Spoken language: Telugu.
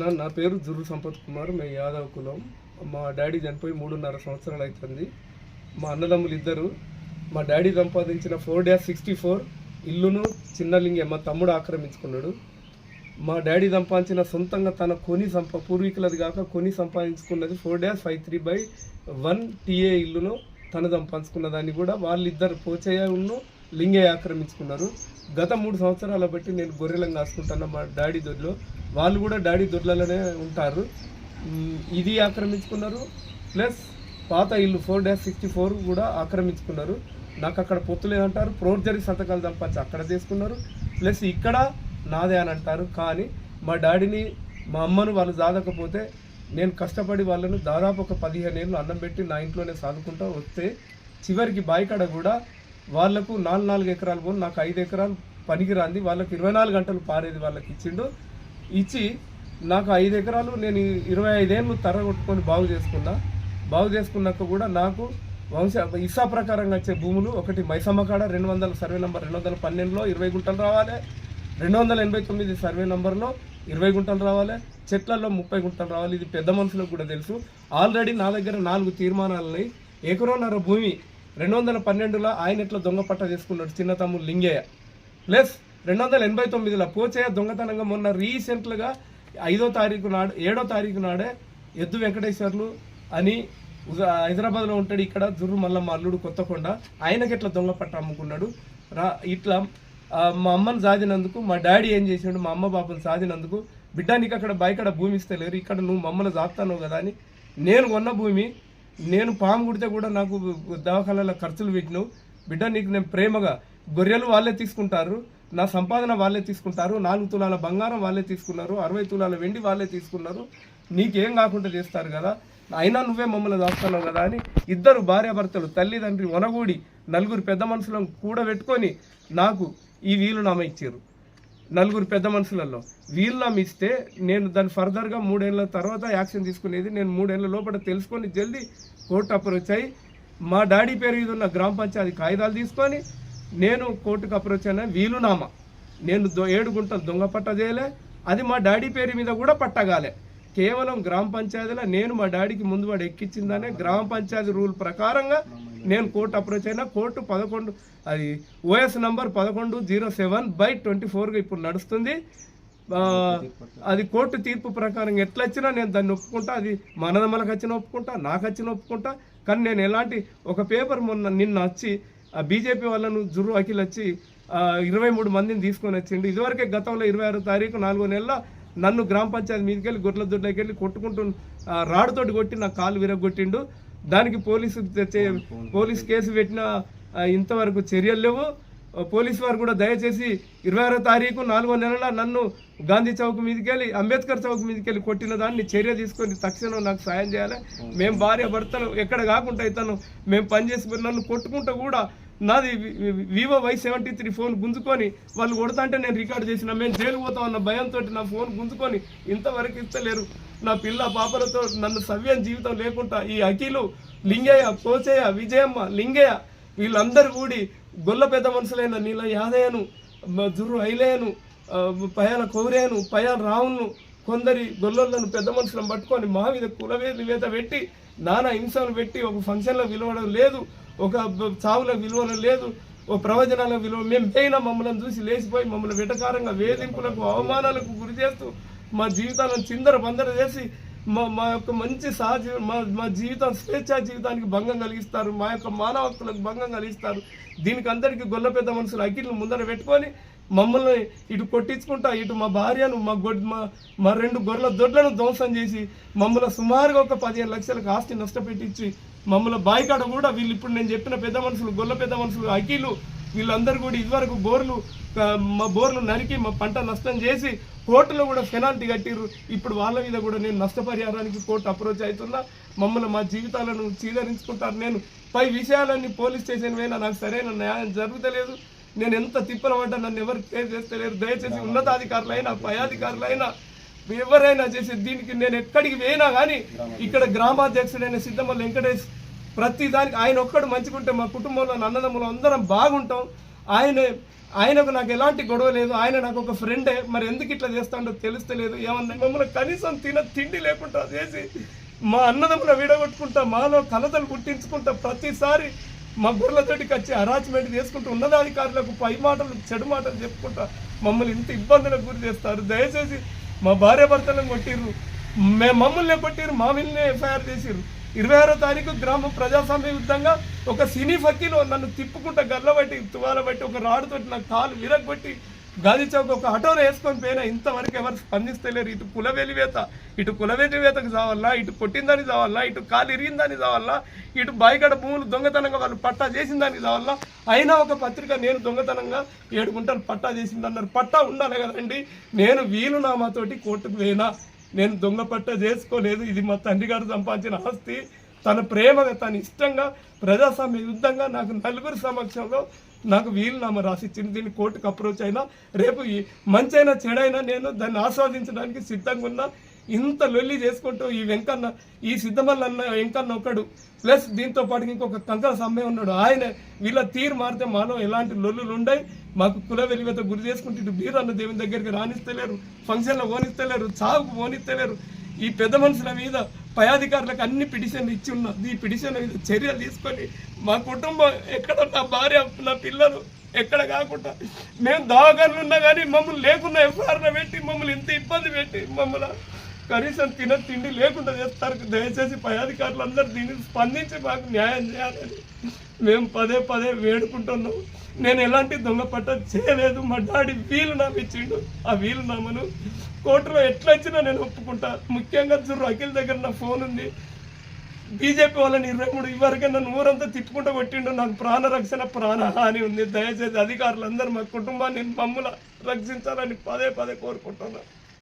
నా నా పేరు జుర్రు సంపత్ కుమార్ మేము యాదవ్ కులం. మా డాడీ చనిపోయి మూడున్నర సంవత్సరాలు అవుతుంది మా అన్నదమ్ములు ఇద్దరు. మా డాడీ సంపాదించిన ఫోర్ డ్యాష్ సిక్స్టీ ఫోర్ ఇల్లును చిన్నలింగే మా తమ్ముడు ఆక్రమించుకున్నాడు. మా డాడీ సంపాదించిన సొంతంగా తన కొని సంపా పూర్వీకులది కాక కొని సంపాదించుకున్నది four dash five three by one TA ఇల్లును తను సంపాదించుకున్న దాన్ని కూడా వాళ్ళిద్దరు పోచయ్య ఉన్ను లింగే ఆక్రమించుకున్నారు. గత మూడు సంవత్సరాల బట్టి నేను గొర్రెలను కాసుకుంటాను మా డాడీ దొడ్లో. వాళ్ళు కూడా డాడీ దొడ్లలోనే ఉంటారు. ఇది ఆక్రమించుకున్నారు. ప్లస్ పాత ఇల్లు ఫోర్ డాష్ సిక్స్టీ ఫోర్ కూడా ఆక్రమించుకున్నారు. నాకు అక్కడ పొత్తులే అంటారు ప్రోర్జరీ సంతకాలు సంపాదించి అక్కడ తీసుకున్నారు ప్లస్ ఇక్కడ నాదే అని అంటారు. కానీ మా డాడీని మా అమ్మను వాళ్ళు దాదకపోతే నేను కష్టపడి వాళ్ళను దాదాపు ఒక పదిహేను ఏళ్ళు అన్నం పెట్టి నా ఇంట్లోనే సాదుకుంటూ వస్తే చివరికి బాయికాడ కూడా వాళ్ళకు నాలుగు నాలుగు ఎకరాలు పోను నాకు ఐదు ఎకరాలు పనికి రాంది. వాళ్ళకి ఇరవై నాలుగు గంటలు పారేది వాళ్ళకి ఇచ్చిండు. ఇచ్చి నాకు ఐదు ఎకరాలు నేను ఇరవై ఐదేళ్ళు తరగొట్టుకొని బాగు చేసుకున్నా. బాగు చేసుకున్నాక కూడా నాకు వంశ ఇసా ప్రకారంగా వచ్చే భూములు ఒకటి మైసమ్మ కాడ రెండు వందల సర్వే నంబర్ రెండు వందల పన్నెండులో ఇరవై గుంటలు రావాలి. రెండు వందల ఎనభై తొమ్మిది సర్వే నెంబర్లో ఇరవై గుంటలు రావాలి. చెట్లలో ముప్పై గుంటలు రావాలి. ఇది పెద్ద మనుషులకు కూడా తెలుసు. ఆల్రెడీ నా దగ్గర నాలుగు తీర్మానాలని ఎకరోన్నర భూమి రెండు వందల పన్నెండులో ఆయన ఎట్లా దొంగ పట్ట చేసుకున్నాడు చిన్న తమ్ముడు లింగయ్య. ప్లస్ రెండు వందల ఎనభై తొమ్మిదిలో పోచయ్య దొంగతనంగా మొన్న రీసెంట్లుగా ఐదో తారీఖు నాడు ఏడో తారీఖు నాడే ఎద్దు వెంకటేశ్వర్లు అని హైదరాబాద్లో ఉంటాడు ఇక్కడ దుర్రు మల్లమ్మ అల్లుడు కొత్తకొండ. ఆయనకి ఎట్లా దొంగ పట్ట అమ్ముకున్నాడు. రా ఇట్లా మా అమ్మని సాధినందుకు మా డాడీ ఏం చేసాడు మా అమ్మ బాబుని సాధినందుకు బిడ్డ నీకు అక్కడ బయకడ భూమి ఇస్తే లేరు ఇక్కడ నువ్వు మమ్మల్ని సాగుతాను కదా అని నేను కొన్న భూమి నేను పాము కుడితే కూడా నాకు దవాఖానాల ఖర్చులు పెట్టినావు. బిడ్డ నీకు నేను ప్రేమగా గొర్రెలు వాళ్ళే తీసుకుంటారు నా సంపాదన వాళ్ళే తీసుకుంటారు నాలుగు తులాల బంగారం వాళ్ళే తీసుకున్నారు అరవై తులాల వెండి వాళ్ళే తీసుకున్నారు. నీకేం కాకుండా చేస్తారు కదా? అయినా నువ్వే మమ్మల్ని దాస్తున్నావు కదా అని ఇద్దరు భార్యాభర్తలు తల్లిదండ్రి వనగూడి నలుగురు పెద్ద మనుషులను కూడబెట్టుకొని నాకు ఈ వీలునామా ఇచ్చారు. నలుగురు పెద్ద మనుషులలో. వీలునామా ఇస్తే నేను దాన్ని ఫర్దర్గా మూడేళ్ళ తర్వాత యాక్షన్ తీసుకునేది నేను మూడేళ్ళ లోపల తెలుసుకొని జల్దీ కోర్టు అప్రోచ్ అయ్యి మా డాడీ పేరు మీద ఉన్న గ్రామ పంచాయతీ కాగితాలు తీసుకొని నేను కోర్టుకు అప్రోచ్ అయినా వీలునామా నేను దొ ఏడు గుంటలు దొంగ పట్ట చేయలే. అది మా డాడీ పేరు మీద కూడా పట్టగాలే. కేవలం గ్రామ పంచాయతీలో నేను మా డాడీకి ముందు వాడు ఎక్కించిందనే గ్రామ పంచాయతీ రూల్ ప్రకారంగా నేను కోర్టు అప్రోచ్ అయినా కోర్టు పదకొండు అది ఓఎస్ నంబర్ పదకొండు జీరో సెవెన్ బై ట్వంటీ ఫోర్గా ఇప్పుడు నడుస్తుంది. అది కోర్టు తీర్పు ప్రకారం ఎట్లా వచ్చినా నేను దాన్ని ఒప్పుకుంటా అది మా వచ్చిన ఒప్పుకుంటా నాకు వచ్చిన ఒప్పుకుంటా. కానీ నేను ఎలాంటి ఒక పేపర్ మొన్న నిన్న వచ్చి ఆ బీజేపీ వాళ్ళను జుర్రు అఖిల్ వచ్చి ఇరవై మూడు మందిని తీసుకొని వచ్చిండు. ఇదివరకే గతంలో ఇరవై ఆరో తారీఖు నాలుగో నెలలో నన్ను గ్రామ పంచాయతీ మీదకి వెళ్ళి గొర్రెల దొడ్లకి వెళ్ళి కొట్టుకుంటూ రాడుతోటి కొట్టి నా కాలు విరగొట్టిండు. దానికి పోలీసు పోలీస్ కేసు పెట్టిన ఇంతవరకు చర్యలు లేవు. పోలీసు వారు కూడా దయచేసి ఇరవై ఆరో తారీఖు నాలుగో నెలల నన్ను గాంధీ చౌక్ మీదకి వెళ్ళి అంబేద్కర్ చౌక్ మీదకి వెళ్ళి కొట్టిన దాన్ని చర్య తీసుకొని తక్షణం నాకు సాయం చేయాలి. మేము భార్య భర్తలు ఎక్కడ కాకుండా ఇతను మేము పనిచేసి నన్ను కొట్టుకుంటూ కూడా నాది Vivo Y seventy three phone గుంజుకొని వాళ్ళు కొడతా అంటే నేను రికార్డ్ చేసిన మేము జైలు పోతాం అన్న భయంతో నా ఫోన్ గుంజుకొని ఇంతవరకు ఇస్తలేరు. నా పిల్ల పాపలతో నన్ను సవ్యం జీవితం లేకుండా ఈ అఖిలు లింగయ్య కోచయ్య విజయమ్మ లింగయ్య వీళ్ళందరూ కూడి గొల్ల పెద్ద మనుషులైన నీళ్ళ యాదయ్యను జుర్రు ఐలేయను ఆ, పయాల కౌరేను పయాల రావును కొందరి గొల్లలను పెద్ద మనుషులను పట్టుకొని మా మీద కులవే మీద పెట్టి నానా హింసలు పెట్టి ఒక ఫంక్షన్లో విలువడం లేదు ఒక చావులో చావుల విలువడం లేదు ఓ ప్రవచనాల విలువ మేము పోయినా మమ్మల్ని చూసి లేచిపోయి మమ్మల్ని వెటకారంగా వేధింపులకు అవమానాలకు గురి చేస్తూ మా జీవితాలను చిందర బందర చేసి మా మా యొక్క మంచి సహజ మా మా జీవితం స్వేచ్ఛా జీవితానికి భంగం కలిగిస్తారు. మా యొక్క మానవ హక్కులకు భంగం కలిగిస్తారు. దీనికి అందరికీ గొల్ల పెద్ద మనుషులు అఖిల్ని ముందర పెట్టుకొని మమ్మల్ని ఇటు కొట్టించుకుంటా ఇటు మా భార్యను మా గొడ్ మా మా రెండు గొర్రెల దొడ్లను ధ్వంసం చేసి మమ్మల్ని సుమారుగా ఒక పదిహేను లక్షలకు ఆస్తి నష్టపెట్టించి మమ్మల్ని బాయికాడ కూడా వీళ్ళు ఇప్పుడు నేను చెప్పిన పెద్ద మనుషులు గొల్ల పెద్ద మనుషులు అఖిలు వీళ్ళందరూ కూడా ఇదివరకు బోర్లు మా బోర్లు నరికి మా పంట నష్టం చేసి కోర్టులో కూడా పెనాల్టీ కట్టిర్రు. ఇప్పుడు వాళ్ళ మీద కూడా నేను నష్టపరిహారానికి కోర్టు అప్రోచ్ అవుతున్నా. మమ్మల్ని మా జీవితాలను చీదరించుకుంటారు. నేను పై విషయాలన్నీ పోలీస్ స్టేషన్ పోయినా నాకు సరైన న్యాయం జరుగుతలేదు. నేను ఎంత తిప్పలమంటా నన్ను ఎవరు కేర్ చేస్తలేరు. దయచేసి ఉన్నతాధికారులైనా పై అధికారులైనా ఎవరైనా చేసి దీనికి నేను ఎక్కడికి పోయినా కానీ ఇక్కడ గ్రామాధ్యక్షుడైన సిద్ధమ్మ వెంకటేష్ ప్రతి దానికి ఆయన ఒక్కడు మంచిగుంటే మా కుటుంబంలో అన్నదమ్ములు అందరం బాగుంటాం. ఆయన ఆయనకు నాకు ఎలాంటి గొడవ లేదు. ఆయన నాకు ఒక ఫ్రెండే. మరి ఎందుకు ఇట్లా చేస్తాడో తెలుస్తలేదు ఏమన్నా మమ్మల్ని కనీసం తిన తిండి లేకుండా చేసి మా అన్నదమ్ముల విడగొట్టుకుంటా మాలో కలతలు పుట్టించుకుంటా ప్రతిసారి మా గుర్రలతోటికి వచ్చి అరాచ్మెంట్ చేసుకుంటూ ఉన్నదాధికారులకు పై మాటలు చెడు మాటలు చెప్పుకుంటా మమ్మల్ని ఇంత ఇబ్బందులకు గురి చేస్తారు. దయచేసి మా భార్య భర్తలను కొట్టిర్రు. మే మమ్మల్ని కొట్టిర్రు. మా వీళ్ళని ఎఫ్ఐఆర్ చేసిర్రు. ఇరవై ఆరో తారీఖు గ్రామ ప్రజాస్వామ్య యుద్ధంగా ఒక సినీ ఫకీలో నన్ను తిప్పుకుంటా గల్లబట్టి తువాలబట్టి ఒక రాడుతోటి నాకు కాలు విరగబట్టి గాలి చౌక్ ఒక ఆటోలో వేసుకొని పోయినా ఇంతవరకు ఎవరు స్పందిస్తలేరు. ఇటు కుల వెలివేత ఇటు కుల వెలివేతకు చావాలా ఇటు కొట్టిందని చావాలా ఇటు కాలు ఇరిగిందని చావాలా ఇటు బాయిగడ భూములు దొంగతనంగా వాళ్ళు పట్టా చేసిందని చావాలా అయినా ఒక పత్రిక నేను దొంగతనంగా ఏడు గుంటలు పట్టా చేసింది అన్నారు పట్టా ఉండాలి కదండి. నేను వీలునామాతోటి కోర్టుకు పోయినా. నేను దొంగ పట్ట చేసుకోలేదు. ఇది మా తండ్రి గారు సంపాదించిన ఆస్తి. తన ప్రేమగా తన ఇష్టంగా ప్రజాస్వామ్య యుద్ధంగా నాకు నలుగురు సమక్షంలో నాకు వీలునామా రాసిచ్చింది. దీన్ని కోర్టుకు అప్రోచ్ అయినా రేపు ఈ మంచైనా చెడైనా నేను దాన్ని ఆస్వాదించడానికి సిద్ధంగా ఉన్నా. ఇంత లొల్లి చేసుకుంటూ ఈ వెంకన్న ఈ సిద్ధమల్ల అన్న వెంకన్న ఒకడు. ప్లస్ దీంతో పాటు ఇంకొక కంకర సమ్మె ఉన్నాడు. ఆయన వీళ్ళ తీరు మారితే మాలో ఎలాంటి లొల్లులు ఉండయి మాకు కుల వెలివేత గురి చేసుకుంటూ బీరన్న దేవుని దగ్గరికి రానిస్తలేరు. ఫంక్షన్లో ఓనిస్తలేరు చావుకు పోనిస్తలేరు. ఈ పెద్ద మనుషుల మీద పై అధికారులకు అన్ని పిటిషన్లు ఇచ్చి ఉన్నా ఈ పిటిషన్ల మీద చర్యలు తీసుకొని మా కుటుంబం ఎక్కడ నా భార్య నా పిల్లలు ఎక్కడ కాకుండా మేము దవాఖానలు ఉన్నా కానీ మమ్మల్ని లేకుండా ఎఫ్ఐఆర్లో పెట్టి మమ్మల్ని ఇంత ఇబ్బంది పెట్టి మమ్మల్ని కనీసం తిన తిండి లేకుండా చేస్తారు. దయచేసి పై అధికారులు అందరూ దీనికి స్పందించి మాకు న్యాయం చేయాలని మేము పదే పదే వేడుకుంటున్నాం. నేను ఎలాంటి దొంగ పట్ట చేయలేదు. మా డాడీ వీలునామా ఇచ్చిండు ఆ వీలునామాను కోర్టులో ఎట్లా ఇచ్చినా నేను ఒప్పుకుంటా. ముఖ్యంగా జుర్రు అఖిల్ దగ్గర నా ఫోన్ ఉంది. బీజేపీ వాళ్ళని ఇరవై మూడు ఇవరకే నన్ను ఊరంతా తిట్టుకుంటూ కొట్టిండు. నాకు ప్రాణ రక్షణ ప్రాణహాని ఉంది. దయచేసి అధికారులందరూ మా కుటుంబాన్ని మమ్మల్ని రక్షించాలని పదే పదే కోరుకుంటున్నాను